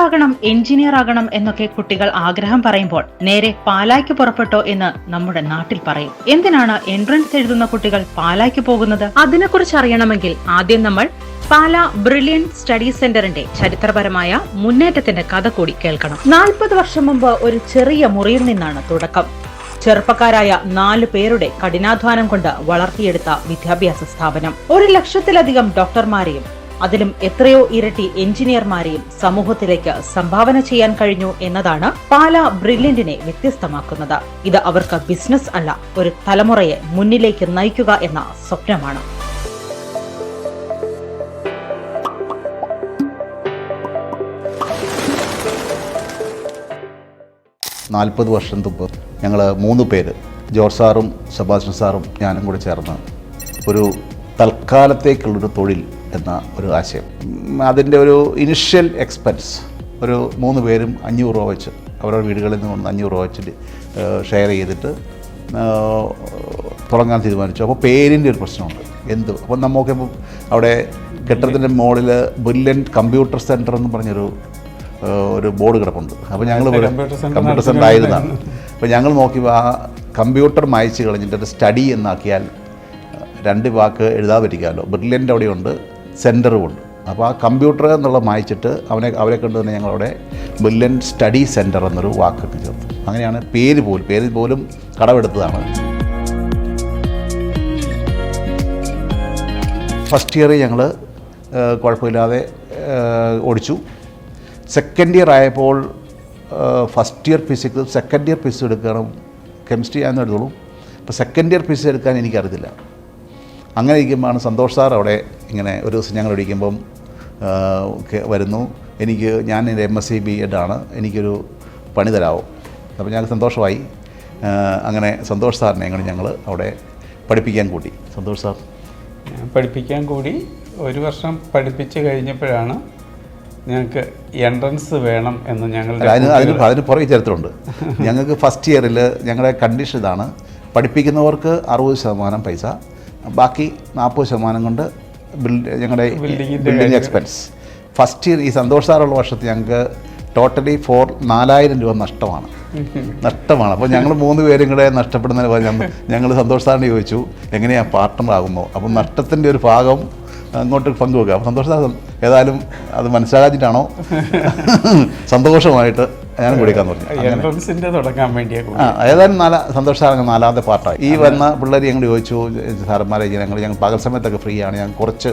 ഡോക്ടറാകണം engineer ആകണം എന്നൊക്കെ കുട്ടികൾ ആഗ്രഹം പറയുമ്പോൾ നേരെ പാലായ്ക്ക് പുറപ്പെട്ടോ എന്ന് നമ്മുടെ നാട്ടിൽ പറയും. എന്തിനാണ് എൻട്രൻസ് എഴുതുന്ന കുട്ടികൾ പാലായ്ക്ക് പോകുന്നത്? അതിനെക്കുറിച്ച് അറിയണമെങ്കിൽ ആദ്യം നമ്മൾ പാല ബ്രില്യൻ സ്റ്റഡി സെന്ററിന്റെ ചരിത്രപരമായ മുന്നേറ്റത്തിന്റെ കഥ കൂടി കേൾക്കണം. നാൽപ്പത് വർഷം മുമ്പ് ഒരു ചെറിയ മുറിയിൽ നിന്നാണ് തുടക്കം. ചെറുപ്പക്കാരായ നാല് പേരുടെ കഠിനാധ്വാനം കൊണ്ട് വളർത്തിയെടുത്ത വിദ്യാഭ്യാസ സ്ഥാപനം. ഒരു ലക്ഷത്തിലധികം ഡോക്ടർമാരെയും അതിലും എത്രയോ ഇരട്ടി എഞ്ചിനീയർമാരെയും സമൂഹത്തിലേക്ക് സംഭാവന ചെയ്യാൻ കഴിഞ്ഞു എന്നതാണ് പാല ബ്രില്യന്റിനെ വ്യത്യസ്തമാക്കുന്നത്. ഇത് അവർക്ക് ബിസിനസ് അല്ല ഒരു തലമുറയെ മുന്നിലേക്ക് നയിക്കുക എന്ന സ്വപ്നമാണ്. നാൽപ്പത് വർഷം മുമ്പ് ഞങ്ങൾ മൂന്ന് പേര് ജോർജ് സാറും സെബാസ്റ്റ്യൻ സാറും ഞാനും കൂടി ചേർന്ന് ഒരു തൽക്കാലത്തേക്കുള്ളൊരു തൊഴിൽ എന്ന ഒരു ആശയം. അതിന്റെ ഒരു ഇനിഷ്യൽ എക്സ്പെൻസ് ഒരു മൂന്ന് പേരും അഞ്ഞൂറ് രൂപ വെച്ച് അവരുടെ വീടുകളിൽ നിന്ന് കൊണ്ട് അഞ്ഞൂറ് രൂപ വെച്ച് ഷെയർ ചെയ്തിട്ട് തുടങ്ങാൻ തീരുമാനിച്ചു. അപ്പോൾ പേരിന്റെ ഒരു പ്രശ്നമുണ്ട്. എന്ത്? അപ്പോൾ നമുക്ക് അവിടെ കെട്ടിടത്തിന്റെ മുകളിൽ ബുല്ലൻ കമ്പ്യൂട്ടർ സെന്റർ എന്ന് പറഞ്ഞൊരു ഒരു ബോർഡ് കിടപ്പുണ്ട്. അപ്പോൾ ഞങ്ങൾ കമ്പ്യൂട്ടർ സെന്റർ ആയിരുന്നതാണ് അപ്പോൾ ഞങ്ങൾ നോക്കി ആ കമ്പ്യൂട്ടർ മായച്ച് കളഞ്ഞിട്ട് സ്റ്റഡി എന്നാക്കിയാൽ രണ്ട് വാക്ക് എഴുതാൻ പറ്റിക്കാമല്ലോ. ബ്രില്യന്റ് അവിടെയുണ്ട് സെന്ററും ഉണ്ട് അപ്പോൾ ആ കമ്പ്യൂട്ടർ എന്നുള്ള മായച്ചിട്ട് അവനെ അവരെ കൊണ്ട് തന്നെ ഞങ്ങളവിടെ ബില്ലൻ സ്റ്റഡി സെന്റർ എന്നൊരു വാക്കൊക്കെ ചേർത്തു. അങ്ങനെയാണ് പേര് പോലും പേര് പോലും കടമെടുത്തതാണ്. ഫസ്റ്റ് ഇയർ ഞങ്ങൾ കുഴപ്പമില്ലാതെ ഓടിച്ചു. സെക്കൻഡ് ഇയർ ആയപ്പോൾ first year physics second year physics എടുക്കണം കെമിസ്ട്രി ആണെന്ന് എടുത്തോളൂ അപ്പോൾ സെക്കൻഡ് ഇയർ ഫിസിക്സ് എടുക്കാൻ എനിക്കറിയത്തില്ല. അങ്ങനെ ഇരിക്കുമ്പോഴാണ് സന്തോഷ് സാർ അവിടെ ഇങ്ങനെ ഒരു ദിവസം ഞങ്ങൾ ഇരിക്കുമ്പം വരുന്നു. എനിക്ക് ഞാൻ എന്റെ എം എസ് സി ബി എഡാണ് എനിക്കൊരു പണി തരാമോ അപ്പോൾ ഞങ്ങൾക്ക് സന്തോഷമായി. അങ്ങനെ സന്തോഷ് സാറിനെ അങ്ങനെ ഞങ്ങൾ അവിടെ പഠിപ്പിക്കാൻ കൂടി സന്തോഷ് സാർ. പഠിപ്പിക്കാൻ കൂടി. ഒരു വർഷം പഠിപ്പിച്ച് കഴിഞ്ഞപ്പോഴാണ് ഞങ്ങൾക്ക് എൻട്രൻസ് വേണം എന്ന് ഞങ്ങൾ അതിന് അതിന് അതിന് പുറകെ ചരിത്രമുണ്ട് ഞങ്ങൾക്ക് ഫസ്റ്റ് ഇയറിൽ ഞങ്ങളുടെ കണ്ടീഷൻ ഇതാണ് പഠിപ്പിക്കുന്നവർക്ക് അറുപത് ശതമാനം പൈസ ബാക്കി നാൽപ്പത് ശതമാനം കൊണ്ട് ബിൽഡ് ഞങ്ങളുടെ ബിൽഡിംഗ് എക്സ്പെൻസ് ഫസ്റ്റ് ഇയർ ഈ സന്തോഷ് സാറുള്ള വർഷത്തിൽ ഞങ്ങൾക്ക് ടോട്ടലി ഫോർ നാലായിരം രൂപ നഷ്ടമാണ്. നഷ്ടമാണ്. അപ്പോൾ ഞങ്ങൾ മൂന്ന് പേരും കൂടെ നഷ്ടപ്പെടുന്നതിന് പകരം ഞങ്ങൾ സന്തോഷ സാറിനെ ചോദിച്ചു എങ്ങനെയാണ് പാർട്ട്ണർ ആകുന്നു? അപ്പം നഷ്ടത്തിന്റെ ഒരു ഭാഗം അങ്ങോട്ട് പങ്കുവെക്കുക. അപ്പോൾ സന്തോഷ സാർ ഏതായാലും അത് മനസ്സിലാക്കിയിട്ടാണോ സന്തോഷമായിട്ട് ഞാൻ കൂടിക്കാൻ പറഞ്ഞു. തുടങ്ങാൻ വേണ്ടിയാ ആ ഏതായാലും നാല സന്തോഷമാണ് നാലാമത്തെ പാർട്ടായി ഈ വന്ന പിള്ളേർ ഞങ്ങൾ ചോദിച്ചു സാറന്മാരെ ഞങ്ങൾ ഞങ്ങൾ പകൽ സമയത്തൊക്കെ ഫ്രീ ആണ് ഞാൻ കുറച്ച്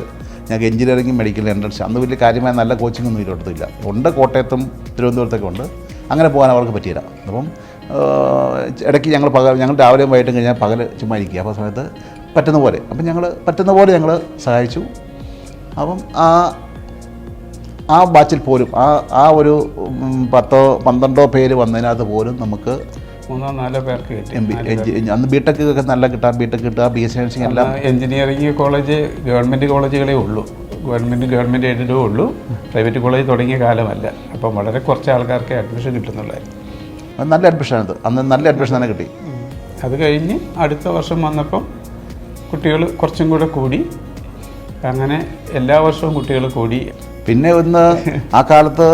ഞങ്ങൾക്ക് എഞ്ചിനീയറിംഗ് മെഡിക്കൽ എൻട്രൻസ് അന്ന് വലിയ കാര്യമായ നല്ല കോച്ചിങ് ഒന്നും ഇല്ല ഉണ്ട് കോട്ടയത്തും തിരുവനന്തപുരത്തൊക്കെ ഉണ്ട്. അങ്ങനെ പോകാൻ അവർക്ക് പറ്റിയില്ല. അപ്പം ഇടയ്ക്ക് ഞങ്ങൾ പകൽ ഞങ്ങൾ രാവിലെയും വൈകിട്ടും കഴിഞ്ഞാൽ പകൽ ചുമ്മാ ഇരിക്കുക. അപ്പോൾ സമയത്ത് പറ്റുന്ന പോലെ. അപ്പം ഞങ്ങൾ പറ്റുന്ന പോലെ ഞങ്ങൾ സഹായിച്ചു. അപ്പം ആ ആ ബാച്ചിൽ പോലും ആ ആ ഒരു പത്തോ പന്ത്രണ്ടോ പേര് വന്നതിനകത്ത് പോലും നമുക്ക് മൂന്നോ നാലോ പേർക്ക് കിട്ടി. അന്ന് ബി ടെക് ഒക്കെ നല്ല കിട്ടാം ബി ടെക് കിട്ടുക ബി എസ് നഴ്സിംഗ് എല്ലാം. എഞ്ചിനീയറിംഗ് കോളേജ് ഗവൺമെന്റ് കോളേജുകളേ ഉള്ളൂ. ഗവൺമെന്റ് ഗവൺമെന്റ് എയ്ഡഡേ ഉള്ളൂ. പ്രൈവറ്റ് കോളേജ് തുടങ്ങിയ കാലമല്ല. അപ്പം വളരെ കുറച്ച് ആൾക്കാർക്ക് അഡ്മിഷൻ കിട്ടുന്നുള്ളായിരുന്നു നല്ല അഡ്മിഷൻ അത് അന്ന് നല്ല അഡ്മിഷൻ തന്നെ കിട്ടി. അത് കഴിഞ്ഞ് അടുത്ത വർഷം വന്നപ്പം കുട്ടികൾ കുറച്ചും കൂടെ കൂടി. അങ്ങനെ എല്ലാ വർഷവും കുട്ടികൾ കൂടി പിന്നെ ഒന്ന് ആ കാലത്ത്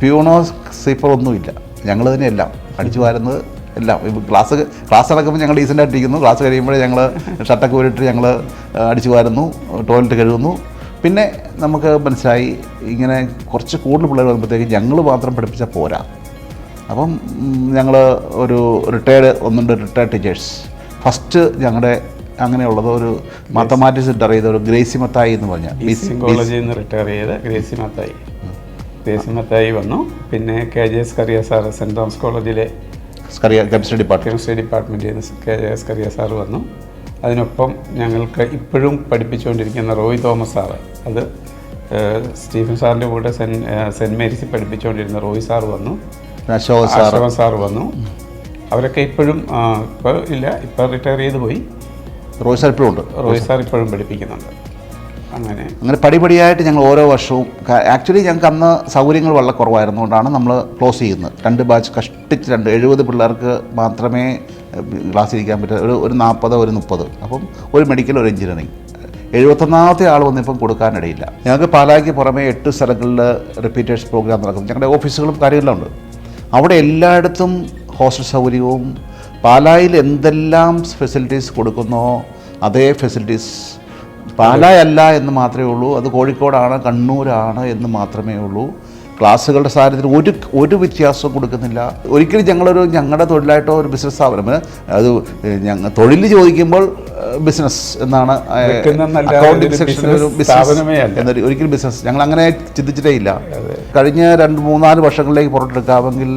പ്യൂണോ സീപ്പർ ഒന്നുമില്ല ഞങ്ങൾ തന്നെ എല്ലാം. അടിച്ചു വാരുന്നത് എല്ലാം. ക്ലാസ് ക്ലാസ് നടക്കുമ്പോൾ ഞങ്ങൾ ഡീസന്റ് ആയിട്ടിരിക്കുന്നു ക്ലാസ് കഴിയുമ്പോഴേ ഞങ്ങൾ ഷർട്ടൊക്കെ ഊരിട്ട് ഞങ്ങൾ അടിച്ചു വാരുന്നു ടോയ്ലറ്റ് കഴുകുന്നു. പിന്നെ നമുക്ക് മനസ്സിലായി ഇങ്ങനെ കുറച്ച് കൂടുതൽ പിള്ളേർ വന്നപ്പോഴത്തേക്ക് ഞങ്ങൾ മാത്രം പഠിപ്പിച്ചാൽ പോരാ. അപ്പം ഞങ്ങൾ ഒരു റിട്ടയർഡ് ഒന്നുണ്ട് റിട്ടയർഡ് ടീച്ചേഴ്സ് ഫസ്റ്റ് ഞങ്ങളുടെ അങ്ങനെയുള്ളത് ഒരു മാത്തമാറ്റിക്സ് റിട്ടയർ ചെയ്ത ഒരു ഗ്രേസി മത്തായി എന്ന് പറഞ്ഞ ബിസിംഗ് കോളേജിൽ നിന്ന് റിട്ടയർ ചെയ്ത് ഗ്രേസി മത്തായി. ഗ്രേസി മത്തായി വന്നു. പിന്നെ K J S Kariya sir saint Thomas കോളേജിലെ കെമിസ്ട്രി ഡിപ്പാർട്ട്മെന്റ് കെമിസ്ട്രി ഡിപ്പാർട്ട്മെന്റിൽ നിന്ന് K J S Kariya sir വന്നു. അതിനൊപ്പം ഞങ്ങൾക്ക് ഇപ്പോഴും പഠിപ്പിച്ചുകൊണ്ടിരിക്കുന്ന റോയ് തോമസ് സാറ് അത് സ്റ്റീഫൻ സാറിന്റെ കൂടെ സെന്റ് സെന്റ് മേരീസിൽ പഠിപ്പിച്ചുകൊണ്ടിരുന്ന റോയ് സാർ വന്നു. അശോക സാർ വന്നു. അവരൊക്കെ ഇപ്പോഴും ഇപ്പോൾ ഇല്ല ഇപ്പോൾ റിട്ടയർ ചെയ്ത് പോയി. റോയ് സാർ ഇപ്പോഴും ഉണ്ട് റോയ് സാർ ഇപ്പോഴും പഠിപ്പിക്കുന്നുണ്ട്. അങ്ങനെ. അങ്ങനെ പടിപടിയായിട്ട് ഞങ്ങൾ ഓരോ വർഷവും ആക്ച്വലി ഞങ്ങൾക്ക് അന്ന് സൗകര്യങ്ങൾ വളരെ കുറവായിരുന്നുകൊണ്ടാണ് നമ്മൾ ക്ലോസ് ചെയ്യുന്നത്. രണ്ട് ബാച്ച് കഷ്ടിച്ച് രണ്ട് എഴുപത് പിള്ളേർക്ക് മാത്രമേ ക്ലാസ് ഇരിക്കാൻ പറ്റുക ഒരു ഒരു നാൽപ്പത് ഒരു മുപ്പത്. അപ്പം ഒരു മെഡിക്കൽ ഒരു എഞ്ചിനീയറിങ് എഴുപത്തൊന്നാമത്തെ ആൾ വന്നിപ്പം കൊടുക്കാനിടയില്ല. ഞങ്ങൾക്ക് പാലായ്ക്ക് പുറമേ എട്ട് സ്ഥലങ്ങളിൽ റിപ്പീറ്റേഴ്സ് പ്രോഗ്രാം നടക്കുന്നു. ഞങ്ങളുടെ ഓഫീസുകളും കാര്യമെല്ലാം ഉണ്ട്. അവിടെ എല്ലായിടത്തും ഹോസ്റ്റൽ സൗകര്യവും പാലായിൽ എന്തെല്ലാം ഫെസിലിറ്റീസ് കൊടുക്കുന്നോ അതേ ഫെസിലിറ്റീസ്. പാലായല്ല എന്ന് മാത്രമേ ഉള്ളൂ അത് കോഴിക്കോടാണ് കണ്ണൂരാണ് എന്ന് മാത്രമേ ഉള്ളൂ. ക്ലാസ്സുകളുടെ സാഹചര്യത്തിൽ ഒരു ഒരു വ്യത്യാസവും കൊടുക്കുന്നില്ല. ഒരിക്കലും ഞങ്ങളൊരു ഞങ്ങളുടെ തൊഴിലായിട്ടോ ഒരു ബിസിനസ് സ്ഥാപനം അത് ഞങ്ങൾ തൊഴിൽ ചോദിക്കുമ്പോൾ ബിസിനസ് എന്നാണ് അക്കൗണ്ടിംഗ് സെക്ഷനിൽ ഒരു ബിസിനസ്. എന്നൊരു ഒരിക്കലും ബിസിനസ് ഞങ്ങൾ അങ്ങനെ ചിന്തിച്ചിട്ടേ ഇല്ല. കഴിഞ്ഞ രണ്ട് മൂന്നാൽ വർഷങ്ങളിലേക്ക് പുറത്തെടുക്കാമെങ്കിൽ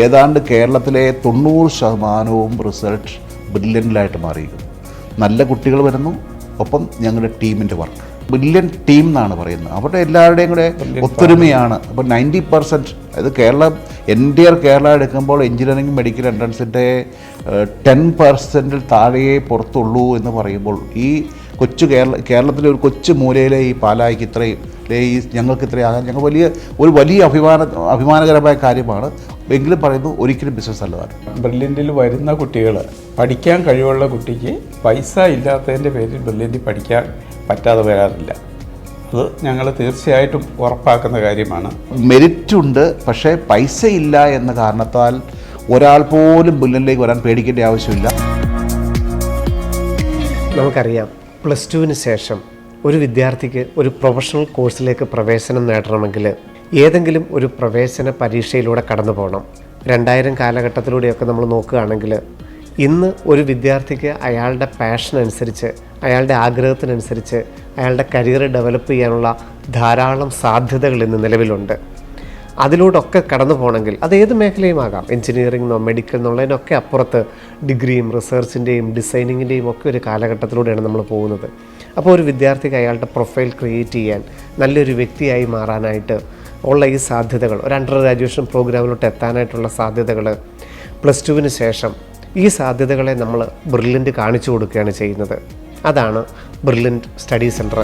ഏതാണ്ട് കേരളത്തിലെ തൊണ്ണൂറ് ശതമാനവും റിസൾട്ട് ബ്രില്യന്റിലായിട്ട് മാറിയിരിക്കുന്നു. നല്ല കുട്ടികൾ വരുന്നു ഒപ്പം ഞങ്ങളുടെ ടീമിന്റെ വർക്ക് ബ്രില്യൻ ടീം എന്നാണ് പറയുന്നത്. അവരുടെ എല്ലാവരുടെയും കൂടെ ഒത്തൊരുമയാണ്. അപ്പോൾ നയന്റി പെർസെന്റ് അതായത് കേരളം എന്റിയർ കേരള എടുക്കുമ്പോൾ എഞ്ചിനീയറിംഗ് മെഡിക്കൽ എൻട്രൻസിന്റെ ടെൻ പെർസെന്റിൽ താഴെയേ പുറത്തുള്ളൂ എന്ന് പറയുമ്പോൾ ഈ കൊച്ചു കേരള കേരളത്തിലെ ഒരു കൊച്ചു മൂലയിലെ ഈ പാലായിക്ക് ഇത്രയും ഈ ഞങ്ങൾക്ക് ഇത്രയും ആകാൻ ഞങ്ങൾ വലിയ ഒരു വലിയ അഭിമാന അഭിമാനകരമായ കാര്യമാണ്. എങ്കിലും പറയുന്നു ഒരിക്കലും ബിസിനസ് നല്ലതാണ്. ബ്രില്യന്റിൽ വരുന്ന കുട്ടികൾ പഠിക്കാൻ കഴിവുള്ള കുട്ടിക്ക് പൈസ ഇല്ലാത്തതിന്റെ പേരിൽ ബ്രില്യന്റിൽ പഠിക്കാൻ പറ്റാതെ വരാറില്ല. അത് ഞങ്ങൾ തീർച്ചയായിട്ടും ഉറപ്പാക്കുന്ന കാര്യമാണ്. മെറിറ്റ് ഉണ്ട് പക്ഷേ പൈസ ഇല്ല എന്ന കാരണത്താൽ ഒരാൾ പോലും ബുല്ലനിലേക്ക് വരാൻ പേടിക്കേണ്ട ആവശ്യമില്ല. നമുക്കറിയാം പ്ലസ് ടുവിന് ശേഷം ഒരു വിദ്യാർത്ഥിക്ക് ഒരു പ്രൊഫഷണൽ കോഴ്സിലേക്ക് പ്രവേശനം നേടണമെങ്കിൽ ഏതെങ്കിലും ഒരു പ്രവേശന പരീക്ഷയിലൂടെ കടന്നു പോകണം രണ്ടായിരം കാലഘട്ടത്തിലൂടെയൊക്കെ നമ്മൾ നോക്കുകയാണെങ്കിൽ ഇന്ന് ഒരു വിദ്യാർത്ഥിക്ക് അയാളുടെ പാഷൻ അനുസരിച്ച് അയാളുടെ ആഗ്രഹത്തിനനുസരിച്ച് അയാളുടെ കരിയർ ഡെവലപ്പ് ചെയ്യാനുള്ള ധാരാളം സാധ്യതകൾ ഇന്ന് നിലവിലുണ്ട്. അതിലൂടെയൊക്കെ കടന്നു പോകണമെങ്കിൽ അത് ഏത് മേഖലയും ആകാം. എഞ്ചിനീയറിംഗ് എന്നോ മെഡിക്കൽ എന്നുള്ളതിനൊക്കെ അപ്പുറത്ത് ഡിഗ്രിയും റിസർച്ചിന്റെയും ഡിസൈനിങ്ങിന്റെയും ഒക്കെ ഒരു കാലഘട്ടത്തിലൂടെയാണ് നമ്മൾ പോകുന്നത്. അപ്പോൾ ഒരു വിദ്യാർത്ഥിക്ക് അയാളുടെ പ്രൊഫൈൽ ക്രിയേറ്റ് ചെയ്യാൻ നല്ലൊരു വ്യക്തിയായി മാറാനായിട്ട് ഉള്ള ഈ സാധ്യതകൾ. ഒരു അണ്ടർ ഗ്രാജുവേഷൻ പ്രോഗ്രാമിലോട്ട് എത്താനായിട്ടുള്ള സാധ്യതകൾ പ്ലസ് ടുവിന് ശേഷം ഈ സാധ്യതകളെ നമ്മൾ ബ്രില്യന്റ് കാണിച്ചു കൊടുക്കുകയാണ് ചെയ്യുന്നത്. അതാണ് ബ്രില്യന്റ് സ്റ്റഡി സെന്റർ